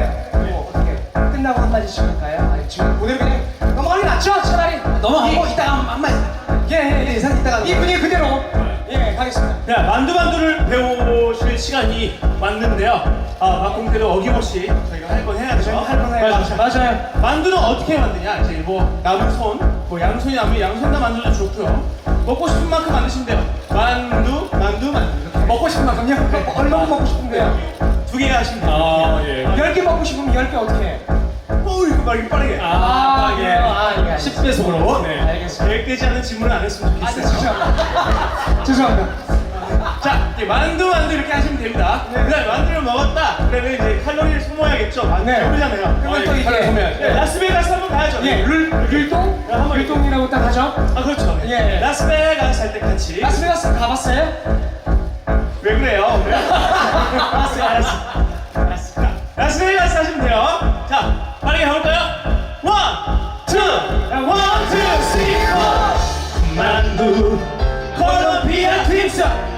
막공이네요. 네. 뭐 어떻게 끝나고 한 마디씩 할까요? 아니, 지금 오늘 그냥 넘어가기 낫죠? 차라리 넘어가고 이따가 한마디 예예예 예상 이따가 이 분위기 그대로 예 가겠습니다 자, 만두만두를 배우실 시간이 왔는데요. 아, 막공대도 어김없이 저희가 할 건 해야죠. 할건 해야죠. 맞아요. 만두는 어떻게 만드냐? 이제 뭐 남은 손, 뭐 양손이 남으면 양손 다 만두도 좋고요. 먹고 싶은 만큼 만드시면 돼요. 만두, 만두, 만두. 이렇게 먹고 싶은 만큼요? 뭐, 얼마나 먹고 싶은데요? 두개 하시면 돼요. 아 예. 10개 먹고 싶으면 10개 어떻게 해? 오, 이거 막 이렇게 빠르게. 아, 예. 아, 예. 10배 속으로 네. 알겠습니다 계획되지 않은 질문을 안 했으면 아, 좋겠어요. 죄송합니다 죄송합니다 자, 이제 만두 만두 이렇게 하시면 됩니다. 네. 그다음에 만두를 먹었다. 그러면 이제 칼로리를 소모해야겠죠. 만두 네. 배부르잖아요. 그러면 어, 또 예. 이게 네, 라스베가스 한번 가야죠. 예, 룰, 율동? 야, 한번 율동이라고 딱 하죠? 아 그렇죠. 예, 예. 라스베가스 할 때 같이. 라스베가스 가봤어요? 왜 그래요? 왜? 알았어, 알았어. 알았어. 자, 라스베가스 하시면 돼요. 자, 빠르게 가볼까요? 원, 투, 콜롬비아 튀김살.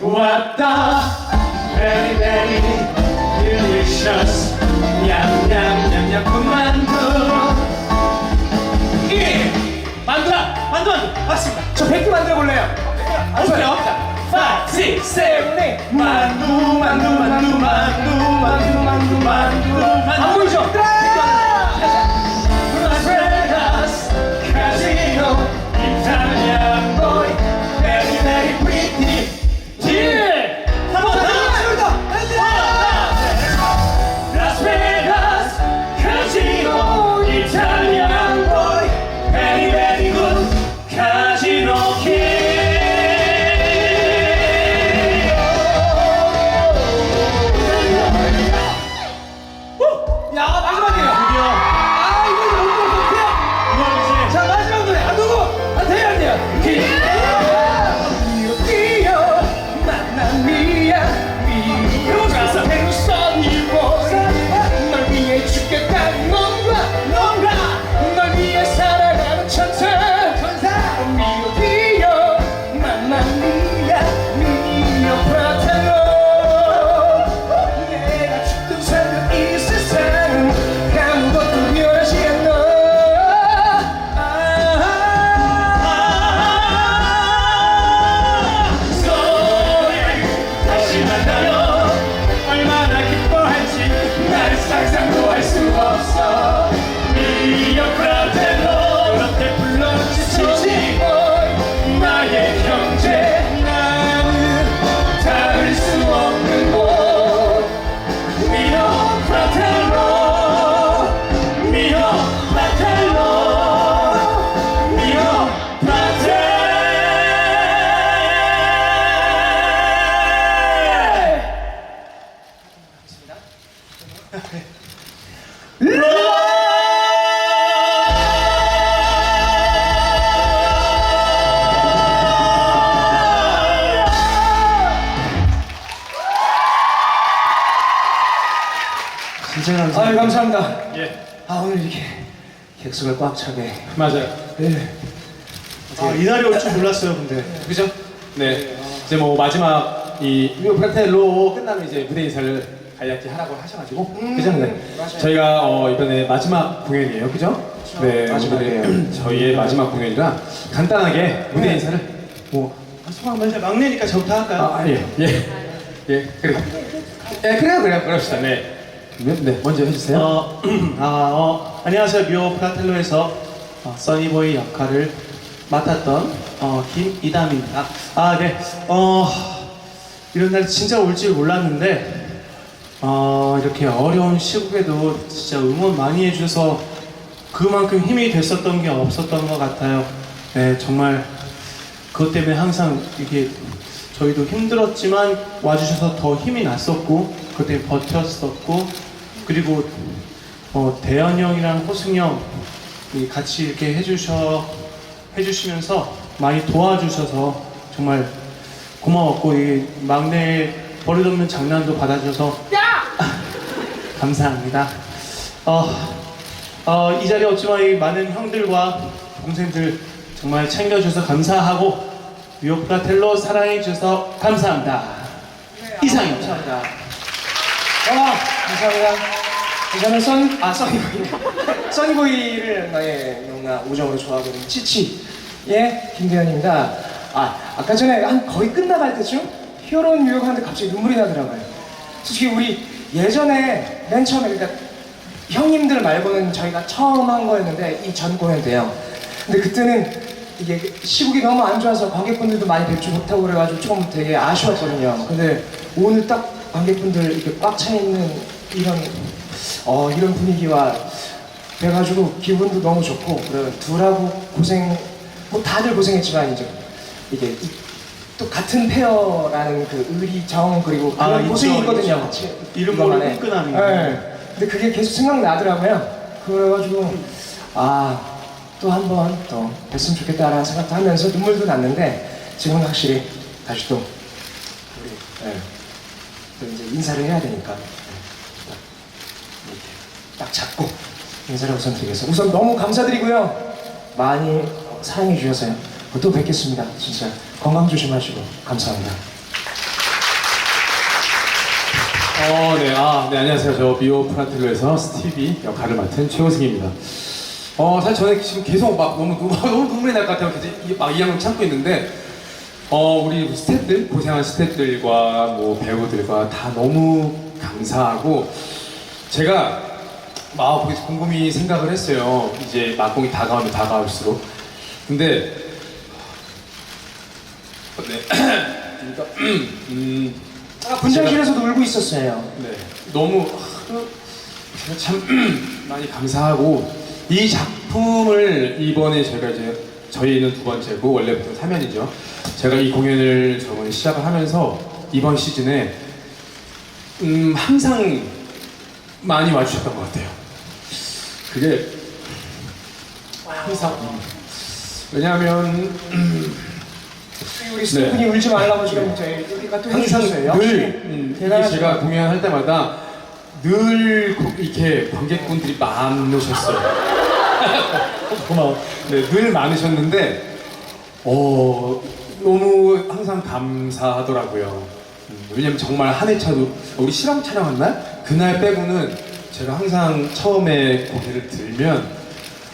왔다. Very, very delicious. 냠냠냠냠 군만두. 예! 만두라! 만두! 맞습니다. 저 100개 만들어 볼래요. 어서요. 5, 6, 7, 8 만두 만두 만두 만두 만두 만두 만두 안 보이죠? 객수가 꽉 차게 맞아요. 네. 아, 이날이 올 줄 몰랐어요, 근데. 그죠? 네. 이제 뭐 마지막 이 뮤 프라텔로 끝나면 이제 무대 인사를 간략히 하라고 하셔가지고 그죠? 네. 저희가 어, 이번에 마지막 공연이에요, 그죠? 네, 마지막이에요. 저희의 마지막 공연이라 간단하게 무대 인사를 뭐 소감 먼저 막내니까 저부터 할까요? 아, 예, 예, 예, 그래. 예, 그래요, 그래요, 그럽시다. 네. 네, 네, 먼저 해주세요. 어, 아, 어, 안녕하세요. 뮤오 프라텔로에서 어, 써니보이 역할을 맡았던 어, 김이담입니다. 아, 네. 어, 이런 날 진짜 올 줄 몰랐는데, 어, 이렇게 어려운 시국에도 진짜 응원 많이 해주셔서 그만큼 힘이 됐었던 게 없었던 것 같아요. 네, 정말 그것 때문에 항상 이게 저희도 힘들었지만 와주셔서 더 힘이 났었고 때문에 버텼었고 그리고 어, 대현 형이랑 호승 형이 같이 이렇게 해주셔 해주시면서 많이 도와주셔서 정말 고마웠고 이 막내 버릇없는 장난도 받아줘서 감사합니다. 어, 어, 이 자리에 없지만 이 많은 형들과 동생들 정말 챙겨줘서 감사하고 뉴욕 프라텔로 사랑해 주셔서 감사합니다. 이상입니다. 감사합니다. 와, 감사합니다. 저는 선, 아, 써니보이. 써니보이를 나의 너무나 우정으로 좋아하고 있는 치치의 김대현입니다. 아, 아까 전에 한 거의 끝나갈 때쯤 히어로 뉴욕 하는데 갑자기 눈물이 나더라고요. 솔직히 우리 예전에 맨 처음에 그러니까 형님들 말고는 저희가 처음 한 거였는데 이 전 공연 때요. 근데 그때는 이게 시국이 너무 안 좋아서 관객분들도 많이 뵙지 못하고 그래가지고 좀 되게 아쉬웠거든요. 근데 오늘 딱 관객분들 이렇게 꽉 차 있는 이런 어 이런 분위기와 그래가지고 기분도 너무 좋고 그래 둘하고 고생 뭐 다들 고생했지만 이제 이게 이- 또 같은 페어라는 그 의리 정 그리고 아, 그런 있죠, 고생이 있거든요. 있죠. 같이 이름 이거만에. 모를 끈끈함이. 네. 근데 그게 계속 생각나더라고요. 그래가지고 아 또 한번더 뵀으면 좋겠다라는 생각도 하면서 눈물도 났는데 지금 은 확실히 다시 또 우리 네. 또 이제 인사를 해야 되니까 네. 딱 잡고 인사를 우선 드리겠습니다. 우선 너무 감사드리고요. 많이 사랑해 주셔서요. 또 뵙겠습니다. 진짜 건강 조심하시고 감사합니다. 어, 네, 아, 네, 안녕하세요. 저 미오 프라텔로에서 스티비 역할을 맡은 최호승입니다. 어, 사실 저는 지금 계속 막 너무, 눈- 너무 눈물이 날 것 같아요. 계속 이- 막 이 양을 참고 있는데, 어, 우리 스태프들, 고생한 스태프들과 뭐 배우들과 다 너무 감사하고, 제가 막 거기서 곰곰이 생각을 했어요. 이제 막공이 다가오면 다가올수록. 근데, 네. 그러니까, 음, 아, 분장실에서도 울고 있었어요. 네, 너무 하, 제가 참 많이 감사하고 이 작품을 이번에 제가 이제 저희는 두 번째고 원래부터 3년이죠. 제가 이 공연을 저번에 시작을 하면서 이번 시즌에 음, 항상 많이 와주셨던 것 같아요. 그게 항상 음, 왜냐하면 음, 우리 스태프분이 울지 말라고 지금 저희 여기가 또 해주셨어요. 항상 역시 늘 음, 이게 대단하시다. 제가 공연할 때마다 늘 고- 이렇게 관객분들이 많으셨어요. 고마워. 네, 늘 많으셨는데 어, 너무 항상 감사하더라고요. 음, 왜냐면 정말 한 회차도 우리 실험 촬영한 날 그날 빼고는 제가 항상 처음에 고개를 들면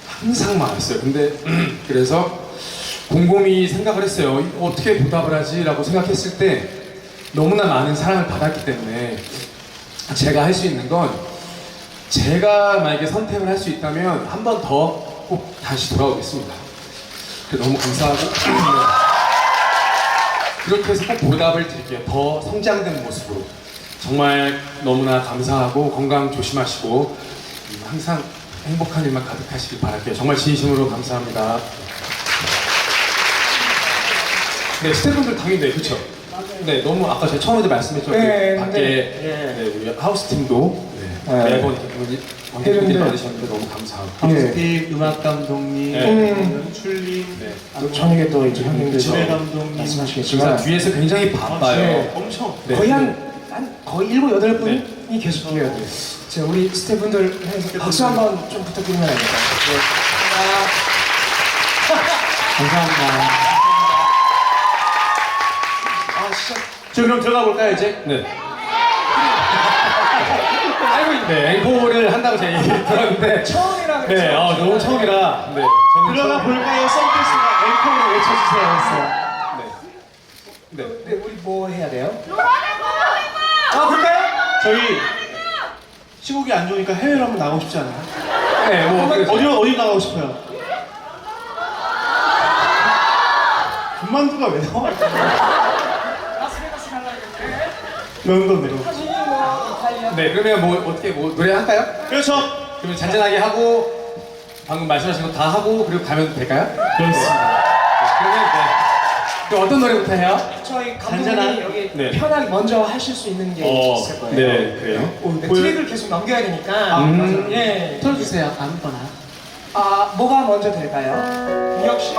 항상 많았어요. 근데 그래서 곰곰이 생각을 했어요. 어떻게 보답을 하지라고 생각했을 때 너무나 많은 사랑을 받았기 때문에 제가 할 수 있는 건 제가 만약에 선택을 할 수 있다면 한 번 더 꼭 다시 돌아오겠습니다. 너무 감사하고 그렇게 해서 꼭 보답을 드릴게요. 더 성장된 모습으로 정말 너무나 감사하고 건강 조심하시고 음, 항상 행복한 일만 가득하시길 바랄게요. 정말 진심으로 감사합니다. 네, 스태프분들 당연히 네, 그렇죠. 네, 너무 아까 제가 처음에도 말씀했죠. 그 네, 밖에 네. 네, 우리 하우스 팀도 네, 네. 매번 이렇게 관객분들이 해는데. 많으셨는데 너무 감사하고. 네. 하우스 팀, 음악 감독님, 네. 음. 출림, 네. 또 저녁에 또 이제 형님들 지뢰 감독님, 말씀하시겠지만 뒤에서 굉장히 바빠요. 네. 엄청 네. 거의 한, 한 거의 일곱 여덟 분이 네. 계속 뛰어요. 자, 우리 스태프분들 해서 박수 한번 좀 부탁드리면 안 될까요? 네. 감사합니다. 아 진짜 저 그럼 들어가 볼까요 이제? 네. 알고 있네. 앵콜을 한다고 제가 얘기 들었는데. 처음이라 그랬죠. 네, 어, 너무 처음이라. 네. 저는 들어가 처음- 볼까요? 썬댄스가 앵콜을 외쳐주세요 했어요. 네. 네. 네, 우리 뭐 해야 돼요? 아 그럴까요? 저희 시국이 안 좋으니까 해외로 한번 나가고 싶지 않아요? 네, 뭐 그래서- 어디 어디 나가고 싶어요? 군만두가 왜 나와? 런던 내로. 네, 그러면 뭐 어떻게 뭐 노래 할까요? 그렇죠. 그러면 잔잔하게 하고 방금 말씀하신 거 다 하고 그리고 가면 될까요? 그렇습니다. 네, 그러면 네. 그럼 어떤 노래부터 해요? 저희 감독님이 여기 네. 편하게 먼저 하실 수 있는 게 어, 있을 거예요. 네, 그래요? 오, 네, 보여- 트랙을 계속 넘겨야 되니까. 음. 맞아요. 예. 틀어주세요. 아무거나. 아, 뭐가 먼저 될까요? 씨?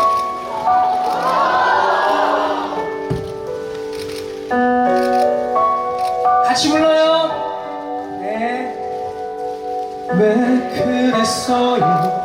같이 불러요. 네. 왜 그랬어요?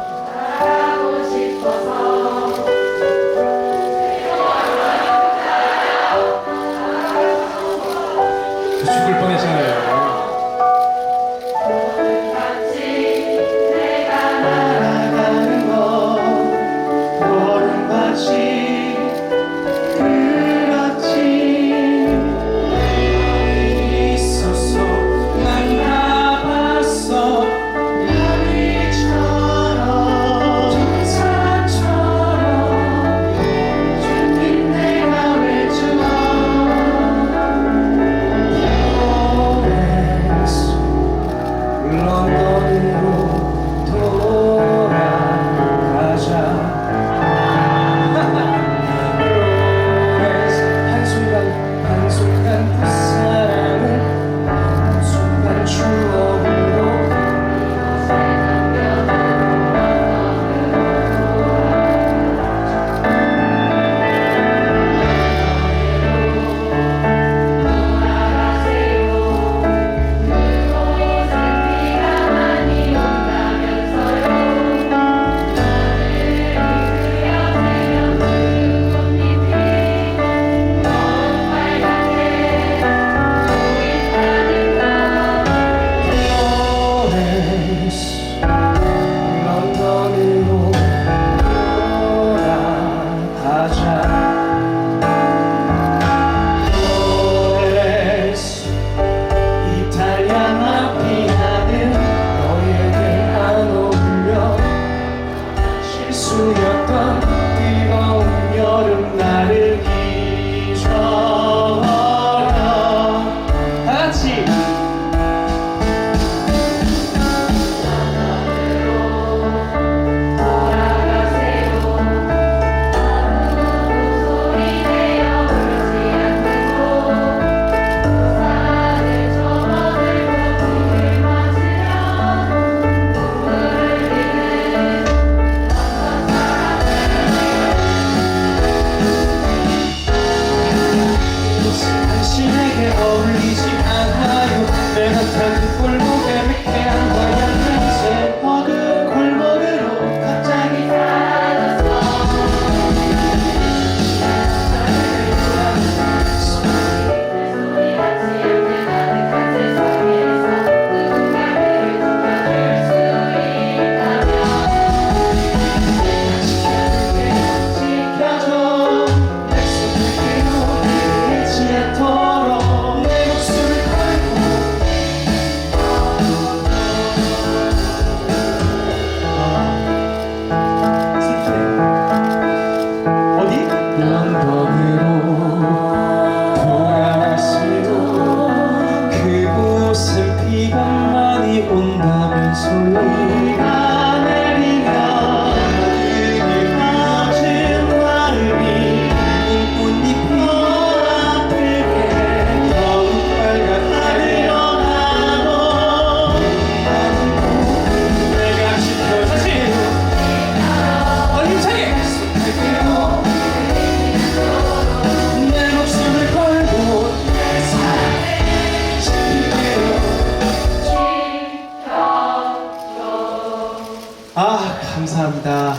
감사합니다.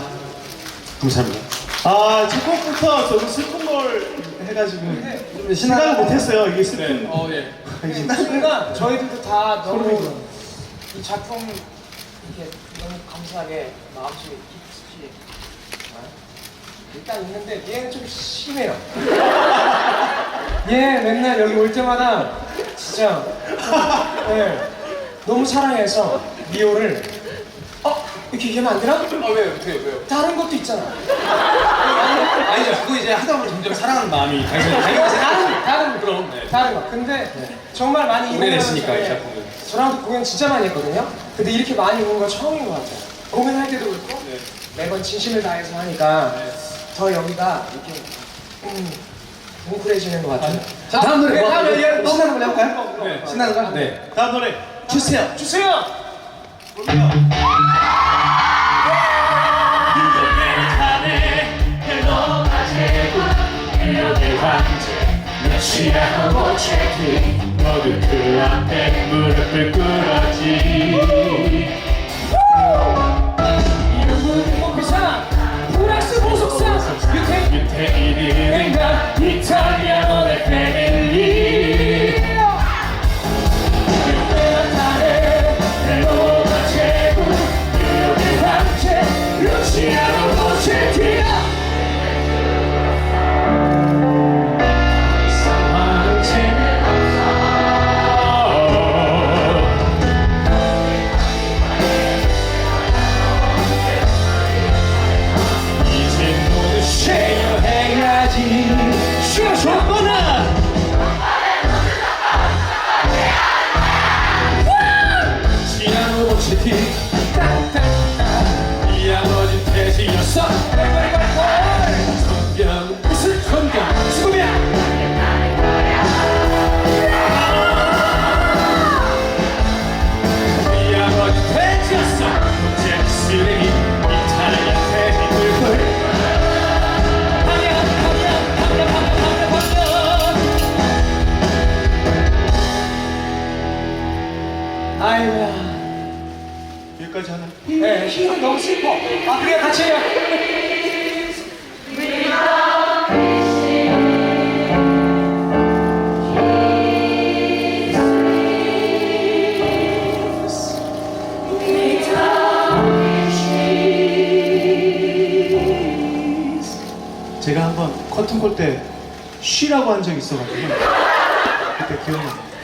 감사합니다. 아, 첫 곡부터 너무 슬픈 걸 해가지고 좀 생각을 못했어요. 이게 슬픈. 어, 예. 순간 저희들도 다 너무. 이 작품 이렇게 너무 감사하게 마음속에 깊이 어? 일단 있는데 얘는 좀 심해요. 얘 맨날 여기 올 때마다 진짜 네, 너무 사랑해서 미호를 어 이렇게 얘기하면 안 되나? 아, 왜요? 어떻게 왜요? 다른 것도 있잖아. 아니죠. 그거 이제 하다 보면 점점 사랑하는 마음이 당연히 다른 다른 그럼. 네. 다른 거. 근데 정말 많이 오래됐으니까 이 네. 작품은. 저랑도 공연 진짜 많이 했거든요. 근데 이렇게 많이 온거 처음인 것 같아요. 공연할 때도 그렇고 네. 매번 진심을 다해서 하니까 더 여기가 이렇게 음, 뭉클해지는 것 같아요. 자, 다음 노래 네, 뭐 다음 노래 신나는 걸 해볼까요? 네, 신나는 거? 네. 다음 노래 주세요. 주세요. 모두 그 앞에 무릎을 꿇었지 비상 프랑스 보석상 유태 유태인은 인간 이탈리아 아버지 네, 힘은 너무 슬퍼. 아 그래 같이 해요. 제가 한번 커튼콜 때 쉬라고 한 적이 있어가지고 그때 기억나요.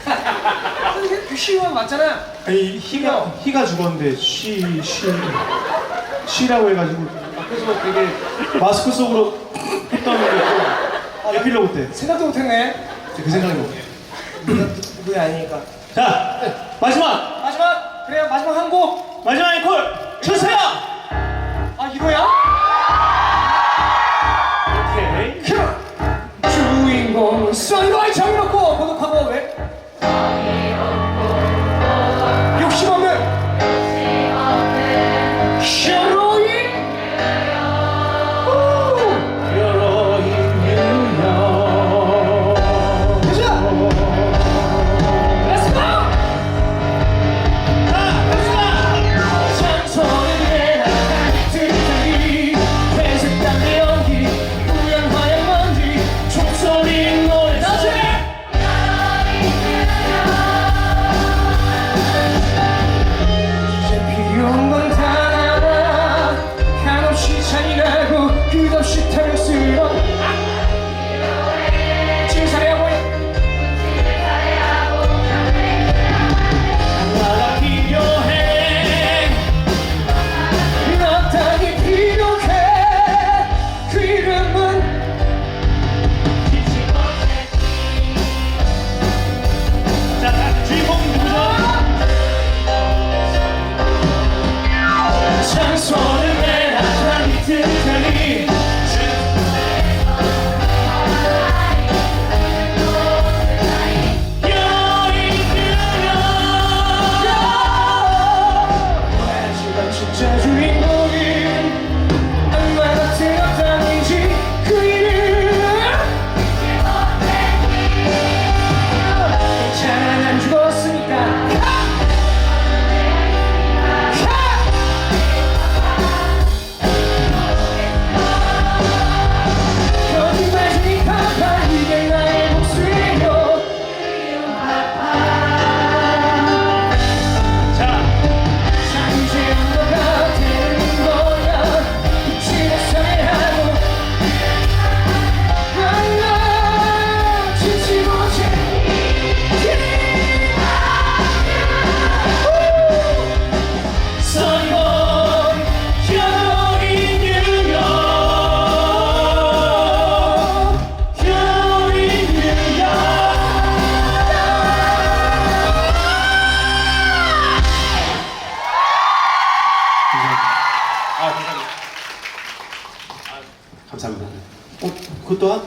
그 쉬운 맞잖아 아니 희가 희가 죽었는데 쉬쉬 쉬라고 해가지고 앞에서 되게 마스크 속으로 했던 게 있고 에필로그 때. 생각도 못했네. 그 생각이. 누가 누구야 아니니까. 자 마지막! 마지막! 그래요 마지막 한 곡! 마지막 앵콜! 주세요. 아 이거야? 오케이. 주인공은 썬라이 정놓고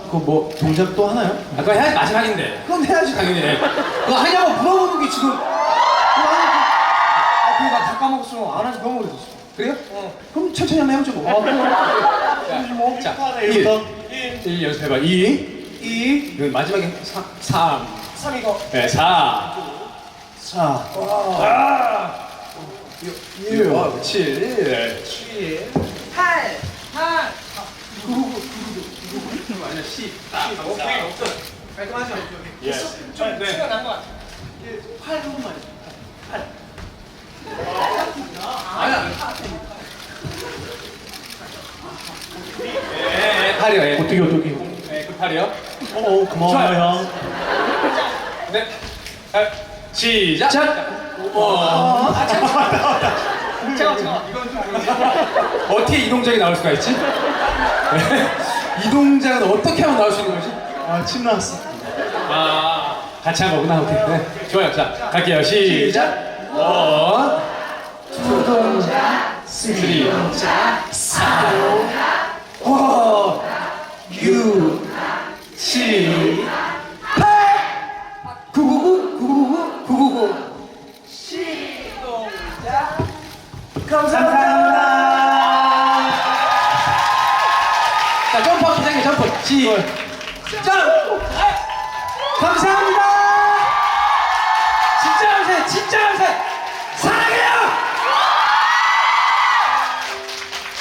그거 뭐 동작 또 하나요? 아, 그거 해야지 마지막인데. 그건 해야지 당연히. 그거 하냐고 물어보는 게 지금. 그거. 아, 그거 나다 까먹었어. 안 하지 너무 오래됐어. 그래요? 어. 그럼 천천히 한번 해보죠 뭐. 아, 그래. 자, 자, 하나, 1, 일부터 1 연습해봐. 2, 2, 그 마지막에 3, 3, 3 이거. 네, 4, 자, 아, 6, 7, 7, 8, 8. 완전 10. 오케이. 깔끔하죠? 예. 좀 네. 티가 난것 같아. 8한 번만. 네, 8이요. 예. 어떻게, 어떻게. 네, 그 8이요. 어, 어 고마워요. 형. 네. 아, 시작. 아, 잠깐만, 잠깐만. 이건 좀. 어떻게 이 동작이 나올 수가 있지? 네. 이 동작은 어떻게 하면 나올 수 있는 거지? 아, 침 나왔어. 아, 같이 한 거구나. 오케이. 네. 좋아요. 자, 갈게요. 시작. 원, 두 동작, 쓰리, 사, 오, 육, 칠, 팔, 구구구, 구구구, 구구구. 시 동작. 감사합니다. 점프. 시, 점. 감사합니다.